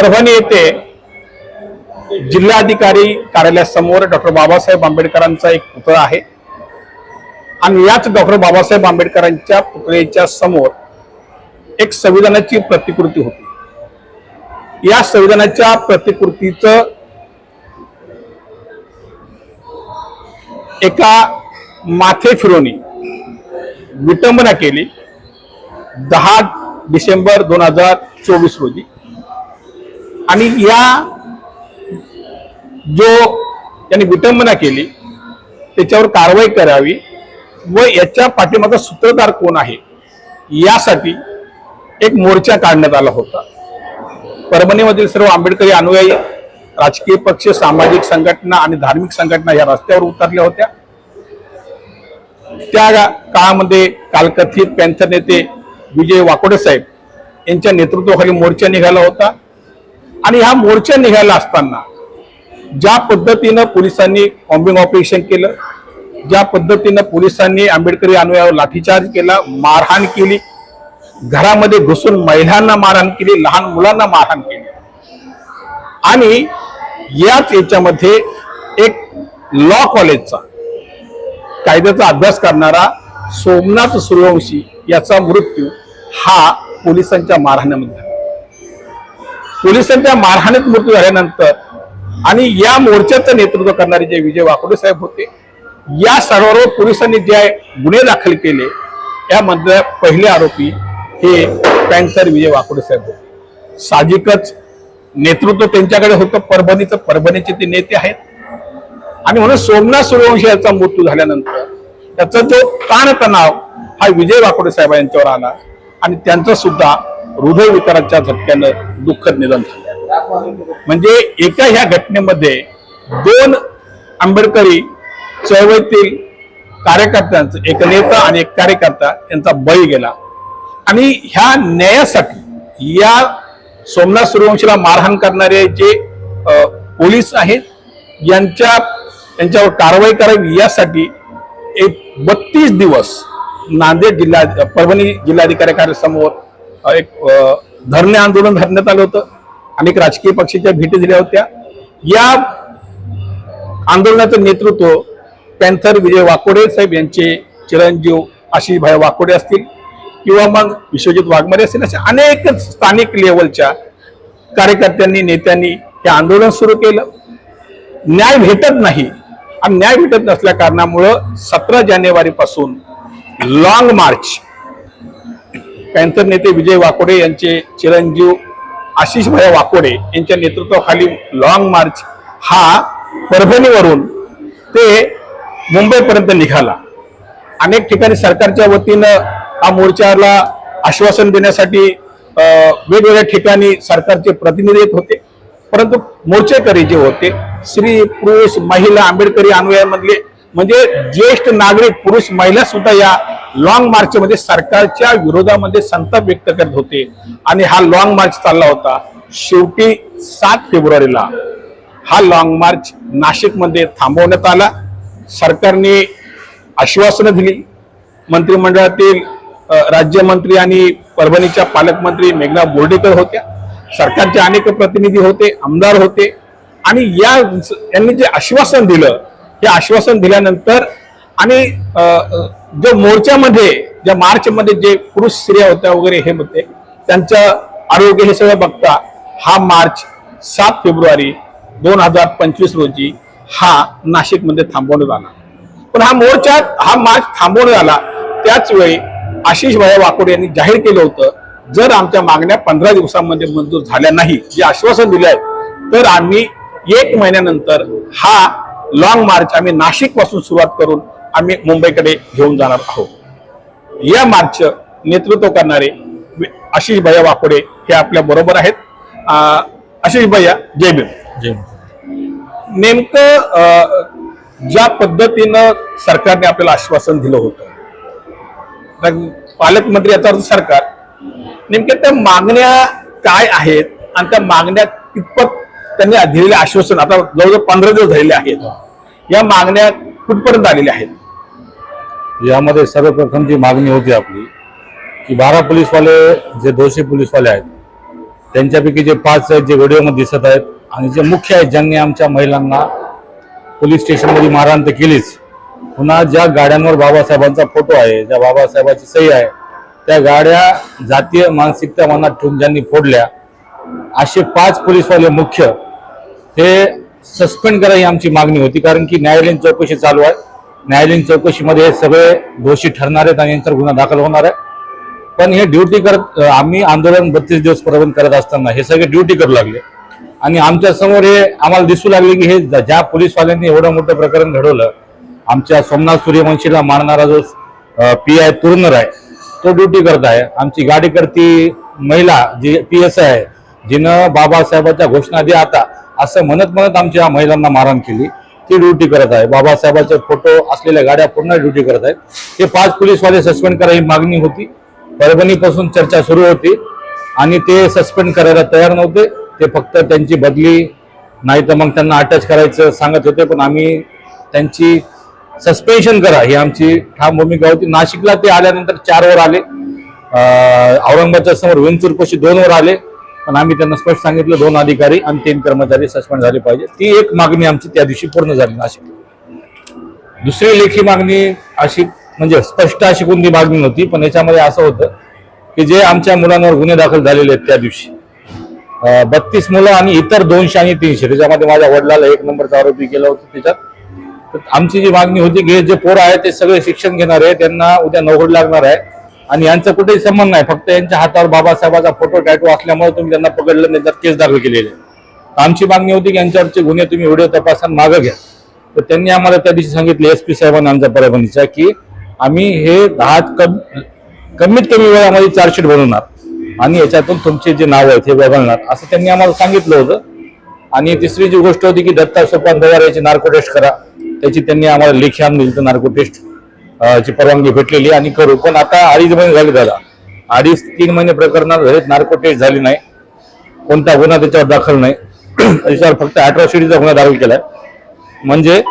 परभणी येथे जिल्हाधिकारी कार्यालयासमोर डॉक्टर बाबासाहेब आंबेडकरांचा एक पुतळा आहे. आणि याच डॉक्टर बाबासाहेब आंबेडकरांच्या पुतळेच्या समोर एक संविधानाची प्रतिकृती होती. या संविधानाच्या प्रतिकृतीचं एका माथे फिरवणी विटंबना केली दहा डिसेंबर दोन हजार चोवीस रोजी. आणि या जो त्यांनी विटंबना केली त्याच्यावर कारवाई करावी व याच्या पाठीमागा सूत्रधार कोण आहे यासाठी एक मोर्चा काढण्यात आला होता. परभणीमधील सर्व आंबेडकरी अनुयायी राजकीय पक्ष सामाजिक संघटना आणि धार्मिक संघटना या रस्त्यावर उतरल्या होत्या. त्या काळामध्ये कालकथित पॅन्थर नेते विजय वाकोडे साहेब यांच्या नेतृत्वाखाली मोर्चा निघाला होता. आणि हा मोर्चा निघाला असताना ज्या पद्धतीनं पोलिसांनी कॉम्बिंग ऑपरेशन केलं ज्या पद्धतीनं पोलिसांनी आंबेडकरी अनुयावर लाठीचार्ज केला मारहाण केली घरामध्ये घुसून महिलांना मारहाण केली लहान मुलांना मारहाण केली. आणि याच याच्यामध्ये एक लॉ कॉलेजचा कायद्याचा अभ्यास करणारा सोमनाथ सूर्यवंशी याचा मृत्यू हा पोलिसांच्या मारहाण्यामध्ये झाला. पोलिसांच्या मारहाणीत मृत्यू झाल्यानंतर आणि या मोर्चाचं नेतृत्व करणारे जे विजय वाकोडे साहेब होते या सर्वांवर पोलिसांनी जे गुन्हे दाखल केले यामधले पहिले आरोपी हे पॅन्सर विजय वाकोडे साहेब होते. साहजिकच नेतृत्व त्यांच्याकडे होतं परभणीचं परभणीचे ते नेते आहेत. आणि म्हणून सोमनाथ सूर्यवंशी याचा मृत्यू झाल्यानंतर त्याचा जो ताणतणाव हा विजय वाकोडे साहेब यांच्यावर आला आणि त्यांचं सुद्धा हृदयविकाराच्या झटक्यानं दुःखद निधन झालं. म्हणजे एका ह्या घटनेमध्ये दोन आंबेडकरी चळवळीतील कार्यकर्त्यांचं एक नेता आणि एक कार्यकर्ता यांचा बळी गेला. आणि ह्या न्यायासाठी या सोमनाथ सूर्यवंशीला मारहाण करणारे जे पोलीस आहेत यांच्या यांच्यावर कारवाई करावी यासाठी एक बत्तीस दिवस नांदेड जिल्हा परभणी जिल्हाधिकारी कार्यालयासमोर एक धरणे आंदोलन धरण्यात आलं होतं. अनेक राजकीय पक्षाच्या भेटी दिल्या होत्या. या आंदोलनाचं नेतृत्व पॅन्थर विजय वाकोडे साहेब यांचे चिरंजीव आशिष भाई वाकोडे असतील किंवा मग विश्वजित वाघमारे असतील अशा अनेक स्थानिक लेवलच्या कार्यकर्त्यांनी नेत्यांनी हे आंदोलन सुरू केलं. न्याय भेटत नाही. आणि न्याय भेटत नसल्या कारणामुळं सतरा जानेवारीपासून लाँग मार्च पॅन्थर नेते विजय वाकोडे यांचे चिरंजीव आशिष वाकोडे यांच्या नेतृत्वाखाली लॉंग मार्च हा परभणीवरून ते मुंबईपर्यंत निघाला. अनेक ठिकाणी सरकारच्या वतीनं हा मोर्चाला आश्वासन देण्यासाठी वेगवेगळ्या ठिकाणी सरकारचे प्रतिनिधी येत होते. परंतु मोर्चेकरी जे होते स्त्री पुरुष महिला आंबेडकरी अनुयायांमधले म्हणजे ज्येष्ठ नागरिक पुरुष महिला सुद्धा या लॉंग मार्चमध्ये सरकारच्या विरोधामध्ये संताप व्यक्त करत होते. आणि हा लॉंग मार्च चालला होता. शेवटी सात फेब्रुवारीला हा लॉंग मार्च नाशिकमध्ये थांबवण्यात आला. सरकारने आश्वासनं दिली. मंत्रिमंडळातील राज्यमंत्री आणि परभणीच्या पालकमंत्री मेघना बोर्डेकर होत्या. सरकारचे अनेक प्रतिनिधी होते आमदार होते. आणि या यांनी जे आश्वासन दिलं हे आश्वासन दिल्यानंतर आणि जो मोर्चामध्ये ज्या मार्चमध्ये जे पुरुष स्त्रिया होत्या वगैरे हे होते त्यांचं आरोग्य हे सगळं बघता हा मार्च सात फेब्रुवारी दोन हजार पंचवीस रोजी हा नाशिकमध्ये थांबवण्यात आला पण हा मोर्चा हा मार्च थांबवण्यात आला त्याच वेळी आशिष भाई वाकोडे यांनी जाहीर केलं होतं जर आमच्या मागण्या पंधरा दिवसांमध्ये मंजूर झाल्या नाही जे आश्वासन दिले आहे तर आम्ही एक महिन्यानंतर हा लॉंग मार्च आम्ही नाशिकपासून सुरुवात करून आम्ही मुंबईकडे घेऊन जाणार आहोत. या मार्च नेतृत्व करणारे आशिष भैया वाकोडे हे आपल्या बरोबर आहेत. आशिष भैया जय भीम. जय नेमकं ज्या पद्धतीनं सरकारने आपल्याला आश्वासन दिलं होतं तर पालकमंत्री याचा अर्थ सरकार नेमक्या त्या मागण्या काय आहेत आणि त्या मागण्या कितपत त्यांनी दिलेले आश्वासन आता जवळजवळ पंधरा दिवस झालेले आहेत या मागण्या कुठपर्यंत आलेल्या आहेत? यामध्ये सर्वप्रथम जी मागणी होती आपली की बारा पोलीसवाले जे दोषी पोलीसवाले आहेत त्यांच्यापैकी जे पाच आहेत जे व्हिडिओमध्ये दिसत आहेत आणि जे मुख्य आहेत ज्यांनी आमच्या महिलांना पोलीस स्टेशनमध्ये मारहाण तर केलीच पुन्हा ज्या गाड्यांवर बाबासाहेबांचा फोटो आहे ज्या बाबासाहेबांची सही आहे त्या गाड्या जातीय मानसिकता मनात ठेवून ज्यांनी फोडल्या असे पाच पोलीसवाले मुख्य हे सस्पेंड करा ही आमची मागणी होती कारण की न्यायालयीन चौकशी चालू आहे. न्यायालयीन चौकशीमध्ये हे सगळे दोषी ठरणार आहेत आणि यांच्यावर गुन्हा दाखल होणार आहे. पण हे ड्युटी करत आम्ही आंदोलन बत्तीस दिवस प्रबंध करत असताना हे सगळे ड्युटी करू लागले. आणि आमच्यासमोर हे आम्हाला दिसू लागले की हे ज्या पोलीसवाल्यांनी एवढं मोठं प्रकरण घडवलं आमच्या सोमनाथ सूर्यवंशीला मारणारा जो पी आय तुरनर आहे तो ड्युटी करत आहे. आमची गाडी करती महिला जी पी एस आहे जिनं बाबासाहेबाच्या घोषणा द्या आता असं म्हणत म्हणत आमच्या महिलांना मारहाण केली. ती ड्युटी करत आहे. बाबासाहेबांचे फोटो असलेल्या गाड्या पूर्ण ड्युटी करत आहेत. ते पाच पोलीसवाले सस्पेंड करा ही मागणी होती. परभणीपासून चर्चा सुरू होती. आणि ते सस्पेंड करायला तयार नव्हते. ते फक्त त्यांची बदली नाही तर मग त्यांना अटॅच करायचं सांगत होते. पण आम्ही त्यांची सस्पेन्शन करा ही आमची ठाम भूमिका होती. नाशिकला ते आल्यानंतर चारवर आले. औरंगाबादच्या समोर विंचूर दोनवर आले. पण आम्ही त्यांना स्पष्ट सांगितलं दोन अधिकारी आणि तीन कर्मचारी सस्पेंड झाले पाहिजे. ती एक मागणी आमची त्या दिवशी पूर्ण झाली नाशिक. दुसरी लेखी मागणी अशी म्हणजे स्पष्ट अशी कोणती मागणी नव्हती पण याच्यामध्ये असं होतं की जे आमच्या मुलांवर गुन्हे दाखल झालेले आहेत त्या दिवशी बत्तीस मुलं आणि इतर दोनशे आणि तीनशे त्याच्यामध्ये माझ्या वडिलाला एक नंबरचा आरोपी केला होता त्याच्यात. तर आमची जी मागणी होती की हे जे पोरं आहेत ते सगळे शिक्षण घेणार आहे त्यांना उद्या नोकरी लागणार आहे. आणि यांचा कुठेही संबंध नाही. फक्त यांच्या हातावर बाबासाहेबाचा फोटो टॅटू असल्यामुळे तुम्ही त्यांना पकडलं नाही त्यांच्यात केस दाखल केलेले आमची मागणी होती की यांच्यावरचे गुन्हे तुम्ही व्हिडिओ तपासून मागं घ्या. तर त्यांनी आम्हाला त्या दिवशी सांगितले एस पी साहेबांना आमच्या परभणीच्या की आम्ही हे दहा कम कमीत कमी वेळामध्ये चार्जशीट बनवणार आणि याच्यातून तुमचे जे नाव आहेत हे बघणार असं त्यांनी आम्हाला सांगितलं होतं. आणि तिसरी जी गोष्ट होती की दत्ता सोपान दवार याची नार्को टेस्ट करा त्याची त्यांनी आम्हाला लेखी आणून दिली नार्को टेस्ट ची परवानगी भेटलेली आणि करू. पण आता अडीच महिने झाले दादा. अडीच तीन महिने प्रकरणात झालेत नार्को टेस्ट झाली नाही. कोणता गुन्हा त्याच्यावर दाखल नाही. त्याच्यावर फक्त अॅट्रॉसिटीचा गुन्हा दाखल केलाय. म्हणजे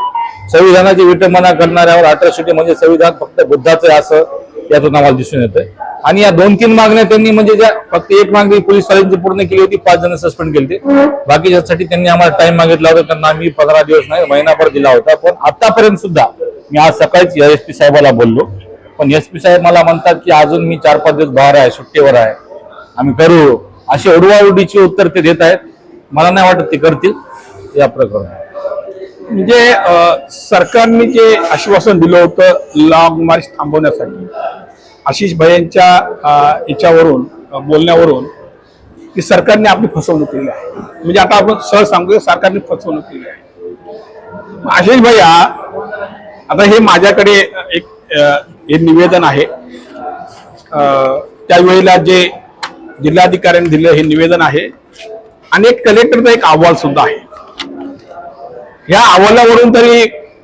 संविधानाची विटंबना करणाऱ्यावर अॅट्रॉसिटी म्हणजे संविधान फक्त बुद्धाचं आहे असं यातून आम्हाला दिसून येतंय. आणि या दोन तीन मागण्या त्यांनी म्हणजे ज्या फक्त एक मागणी पोलीसवाल्यांची पूर्ण केली होती पाच जण सस्पेंड केली होती. बाकीच्यासाठी त्यांनी आम्हाला टाइम मागितला होता त्यांना आम्ही पंधरा दिवस नाही महिनाभर दिला होता. पण आतापर्यंत सुद्धा मी आज सकाळीच एस पी साहेबाला बोललो. पण एस पी साहेब मला म्हणतात की अजून मी चार पाच दिवस बाहेर आहे सुट्टीवर आहे. आम्ही करू. अशी उडवाउडीची उत्तर ते देत आहेत. मला नाही वाटत ते करतील. या प्रकरण म्हणजे सरकारने जे आश्वासन दिलं होतं लॉंग मार्च थांबवण्यासाठी आशिष भैयांच्या याच्यावरून बोलण्यावरून की सरकारने आपली फसवणूक केली आहे. म्हणजे आता आपण सहज सांगू सरकारने फसवणूक केली आहे. आशिष भैया आता हे माझ्याकडे एक हे निवेदन आहे. त्यावेळेला जे जिल्हाधिकाऱ्यांनी दिलं हे निवेदन आहे. आणि एक कलेक्टरचा एक अहवाल सुद्धा आहे. ह्या अहवालावरून तरी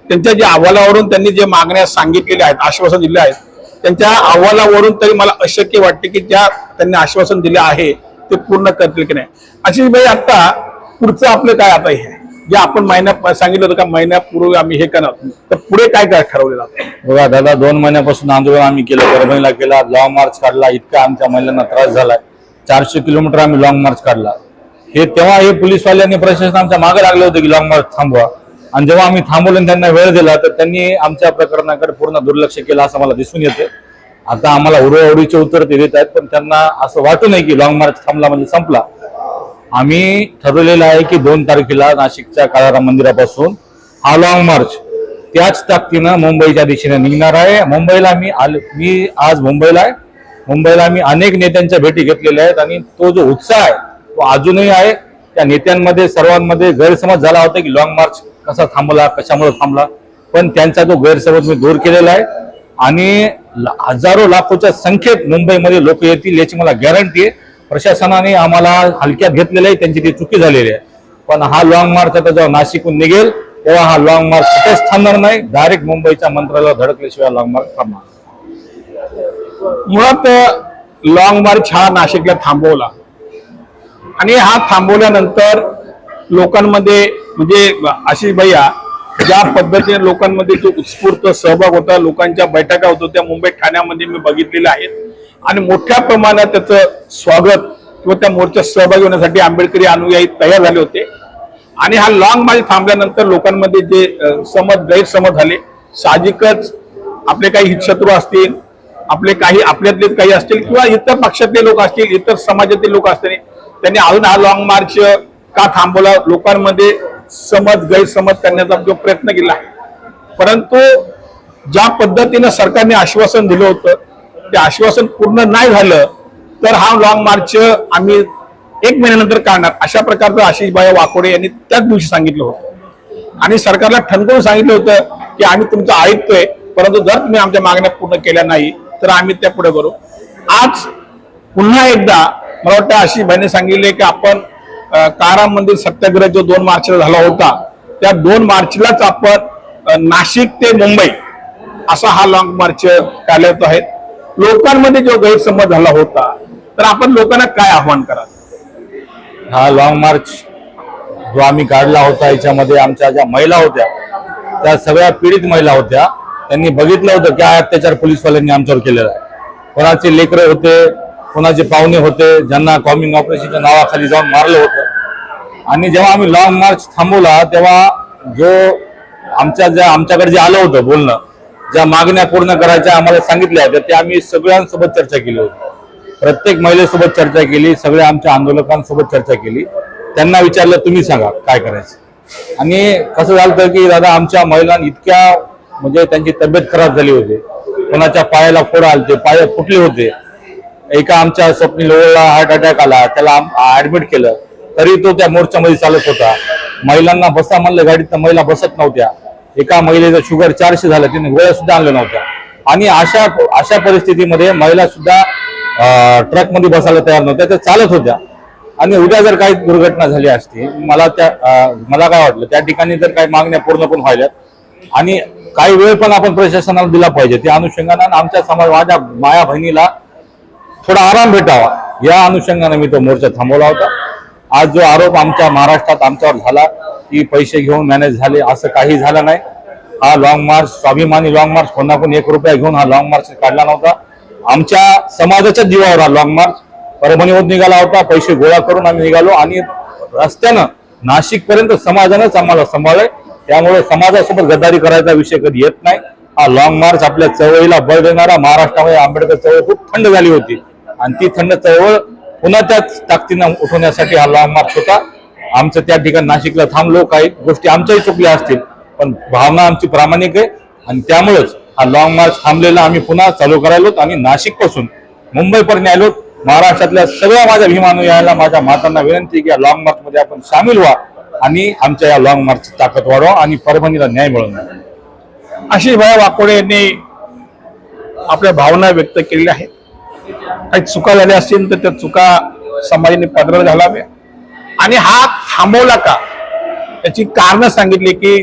त्यांच्या ज्या अहवालावरून त्यांनी जे मागण्या सांगितलेल्या आहेत आश्वासन दिले आहेत त्यांच्या अहवालावरून तरी मला अशक्य वाटते की ज्या त्यांनी आश्वासन दिले आहे ते पूर्ण करतील की नाही. अशी भाई आता पुढचं आपलं काय आता हे? जे आपण महिन्या सांगितलं होतं का महिन्यापूर्वी आम्ही हे करणार. तर पुढे काय काय ठरवलेलं बघा दादा दोन महिन्यापासून आंदोलन आम्ही केलं परभणीला केला लॉंग मार्च काढला इतका आमच्या महिलांना त्रास झालाय. चारशे किलोमीटर आम्ही लॉंग मार्च काढला. हे तेव्हा हे पोलीसवाल्यांनी प्रशासन आमच्या मागे लागले होते की लॉंग मार्च थांबवा. आणि जेव्हा आम्ही थांबवलं आणि त्यांना वेळ दिला तर त्यांनी आमच्या प्रकरणाकडे पूर्ण दुर्लक्ष केलं असं मला दिसून येते. आता आम्हाला उडवाउडीचे उत्तर ते देत आहेत पण त्यांना असं वाटू नये की लॉंग मार्च थांबला म्हणजे संपला. आम्ही ठरवलेलं आहे की दोन तारखेला नाशिकच्या काळाराम मंदिरापासून हा लॉंग मार्च त्याच ताकदीनं मुंबईच्या दिशेने निघणार आहे. मुंबईला मी आल मी आज मुंबईला आहे. मुंबईला मी अनेक नेत्यांच्या भेटी घेतलेल्या आहेत आणि तो जो उत्साह आहे तो अजूनही आहे. त्या नेत्यांमध्ये सर्वांमध्ये गैरसमज झाला होता की लॉंग मार्च कसा थांबला कशामुळे थांबला पण त्यांचा जो गैरसमज मी दूर केलेला आहे. आणि हजारो लाखोच्या संख्येत मुंबईमध्ये लोक येतील याची मला गॅरंटी आहे. प्रशासनाने आम्हाला हलक्यात घेतलेलं आहे त्यांची ती चुकी झालेली आहे. पण हा लॉंग मार्च आता जेव्हा नाशिकहून निघेल तेव्हा हा लॉंग मार्च कुठेच थांबणार नाही. डायरेक्ट मुंबईच्या मंत्रालयाला धडकल्याशिवाय लॉंग मार्च थांबणार मुळात लॉंग मार्च हा नाशिकला थांबवला. आणि हा थांबवल्यानंतर लोकांमध्ये म्हणजे आशिष भैया ज्या पद्धतीने लोकांमध्ये जो उत्स्फूर्त सहभाग होता लोकांच्या बैठका होत होत्या मुंबई ठाण्यामध्ये मी बघितलेल्या आहेत. आणि मोठ्या प्रमाणात त्याचं स्वागत किंवा त्या मोर्चात सहभागी होण्यासाठी आंबेडकरी अनुयायी तयार झाले होते. आणि हा लॉंग मार्च थांबल्यानंतर लोकांमध्ये जे समज गैरसमज झाले साहजिकच आपले काही हितशत्रू असतील आपले काही आपल्यातले काही असतील किंवा इतर पक्षातले लोक असतील इतर समाजातील लोक असतील त्यांनी अजून हा लॉंग मार्च का थांबवला? लोकांमध्ये समज गैरसमज करण्याचा जो प्रयत्न केला. परंतु ज्या पद्धतीनं सरकारने आश्वासन दिलं होतं ते आश्वासन पूर्ण नाही झालं तर हा लॉंग मार्च आम्ही एक महिन्यानंतर काढणार अशा प्रकारचं आशिष वाकोडे यांनी त्याच दिवशी सांगितलं होतं. आणि सरकारला ठणकवून सांगितलं होतं की आम्ही तुमचं ऐकतोय परंतु जर तुम्ही आमच्या मागण्या पूर्ण केल्या नाही तर आम्ही त्या पुढे करू. आज पुन्हा एकदा मला वाटतं आशिष भाईने सांगितले की आपण काराम कारा मंदिर सत्याग्रह जो दोन मार्चला झाला होता त्या दोन मार्चलाच आपण नाशिक ते मुंबई असा हा लॉंग मार्च काढत आहे. लोकांमध्ये जो गैरसमज झाला होता तर आपण लोकांना काय आव्हान कराल? हा लॉंग मार्च जो आम्ही काढला होता याच्यामध्ये आमच्या ज्या महिला होत्या त्या सगळ्या पीडित महिला होत्या त्यांनी बघितलं होतं की हा अत्याचार पोलीसवाल्यांनी आमच्यावर केलेला आहे. कोणाचे लेकरं होते कोणाचे पाहुणे होते ज्यांना कॉमिंग ऑपरेशनच्या नावाखाली जाऊन मारलं होतं. आणि जेव्हा आम्ही लॉंग मार्च थांबवला तेव्हा जो आमच्या ज्या आमच्याकडे जे आलं होतं बोलणं ज्या मागण्या पूर्ण करायच्या आम्हाला सांगितल्या होत्या त्या आम्ही सगळ्यांसोबत चर्चा केली होती. प्रत्येक महिलेसोबत चर्चा केली सगळ्या आमच्या आंदोलकांसोबत चर्चा केली. त्यांना विचारलं तुम्ही सांगा काय करायचं? आणि कसं झालं तर की दादा आमच्या महिलांना इतक्या म्हणजे त्यांची तब्येत खराब झाली होती. कोणाच्या पायाला फोड आलते पाय फुटले होते. एका आमच्या स्वप्नी लोळला हार्ट अटॅक आला त्याला ऍडमिट केलं. तरी तो त्या मोर्चामध्ये चालत होता. महिलांना बसा म्हणलं गाडीत तर महिला बसत नव्हत्या. एका महिलेचं शुगर चारशे झालं तिने गोळ्या सुद्धा आणल्या नव्हत्या. आणि अशा अशा परिस्थितीमध्ये महिला सुद्धा ट्रकमध्ये बसायला तयार नव्हत्या त्या चालत होत्या. आणि उद्या जर काही दुर्घटना झाली असती मला त्या मला काय वाटलं त्या ठिकाणी जर काही मागण्या पूर्ण पण व्हायल्यात आणि काही वेळ पण आपण प्रशासनाला दिला पाहिजे त्या अनुषंगानं आमच्या समाज माझ्या माया बहिणीला थोडा आराम भेटावा. या अनुषंगाने मी तो मोर्चा थांबवला होता. आज जो आरोप आमच्या महाराष्ट्रात आमच्यावर झाला की पैसे घेऊन मॅनेज झाले असं काही झालं नाही. हा लॉंग मार्च स्वाभिमानी लॉंग मार्च कोणाकडून एक रुपया घेऊन हा लॉंग मार्च काढला नव्हता. आमच्या समाजाच्या जीवावर हा लॉंग मार्च परभणीवर निघाला होता पैसे गोळा करून आम्ही निघालो आणि रस्त्यानं नाशिक पर्यंत समाजानंच आम्हाला सांभाळलंय. त्यामुळे समाजासोबत गद्दारी करायचा विषय कधी येत नाही. हा लॉंग मार्च आपल्या चळवळीला बळ देणारा महाराष्ट्रामध्ये आंबेडकर चळवळ खूप थंड झाली होती. आणि ती थंड चळवळ पुन्हा त्याच ताकदीनं उठवण्यासाठी हा लॉंग मार्च होता. आमचं त्या ठिकाणी नाशिकला थांबलो काही गोष्टी आमच्याही चुकल्या असतील पण भावना आमची प्रामाणिक आहे. आणि त्यामुळेच हा लॉंग मार्च थांबलेला आम्ही पुन्हा चालू करायलो आणि नाशिकपासून मुंबईपर्यंत आलो. महाराष्ट्रातल्या सगळ्या माझ्या भीमानुयायाला माझ्या मातांना विनंती की या लॉंग मार्चमध्ये आपण सामील व्हा आणि आमच्या या लॉंग मार्चची ताकद वाढवा आणि परभणीला न्याय मिळवून द्या. आशिष भाई वाकोडे यांनी आपल्या भावना व्यक्त केलेल्या आहेत. काही चुका झाल्या असतील तर त्या चुका समाजाने पदर घालाव्या. आणि हा थांबवला का? त्याची कारण सांगितली की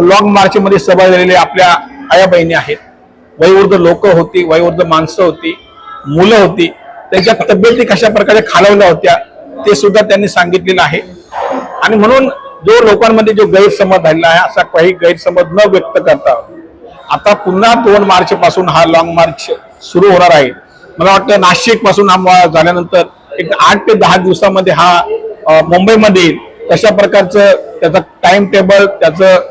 लॉंग मार्चमध्ये सभा सहभागी झालेले आपल्या आया बहिणी आहेत. वयोवृद्ध लोक होती वयोवृद्ध माणसं होती मुलं होती. त्यांच्या तब्येती कशा प्रकारे खालवल्या होत्या ते सुद्धा त्यांनी सांगितलेलं आहे. आणि म्हणून जो लोकांमध्ये जो गैरसमज झालेला आहे असा काही गैरसमज न व्यक्त करता आता पुन्हा दोन मार्च पासून हा लॉंग मार्च सुरू होणार आहे. मला वाटतं नाशिकपासून हा झाल्यानंतर एक आठ ते दहा दिवसामध्ये हा मुंबईमध्ये कशा प्रकारचं त्याचं टाइम टेबल त्याचं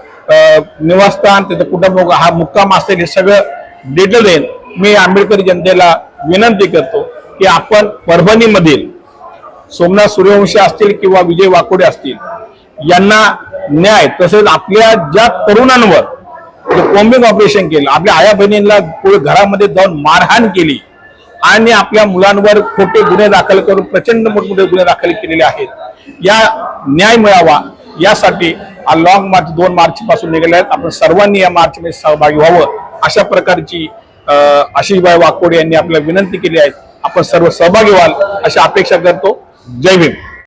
निवासस्थान त्याचं कुठं हा मुक्काम असेल हे सगळं डिटेल देईल मी आंबेडकरी जनतेला विनंती करतो की आपण परभणीमधील सोमनाथ सूर्यवंशी असतील किंवा विजय वाकोडे असतील यांना न्याय तसेच आपल्या ज्या तरुणांवर कोम्बिंग ऑपरेशन केलं आपल्या आया बहिणींना घरामध्ये जाऊन मारहाण केली आणि आपल्या मुलांवर खोटे गुन्हे दाखल करून प्रचंड मोठमोठे गुन्हे दाखल केलेले आहेत. या न्याय मिळावा यासाठी हा लॉंग मार्च दोन मार्च पासून निघाले आहेत. आपण सर्वांनी या मार्च मध्ये सहभागी व्हावं अशा प्रकारची अं, आशिषभाई वाकोडे यांनी आपल्याला विनंती केली आहे. आपण सर्व सहभागी व्हाल अशी अपेक्षा करतो. जय भीम.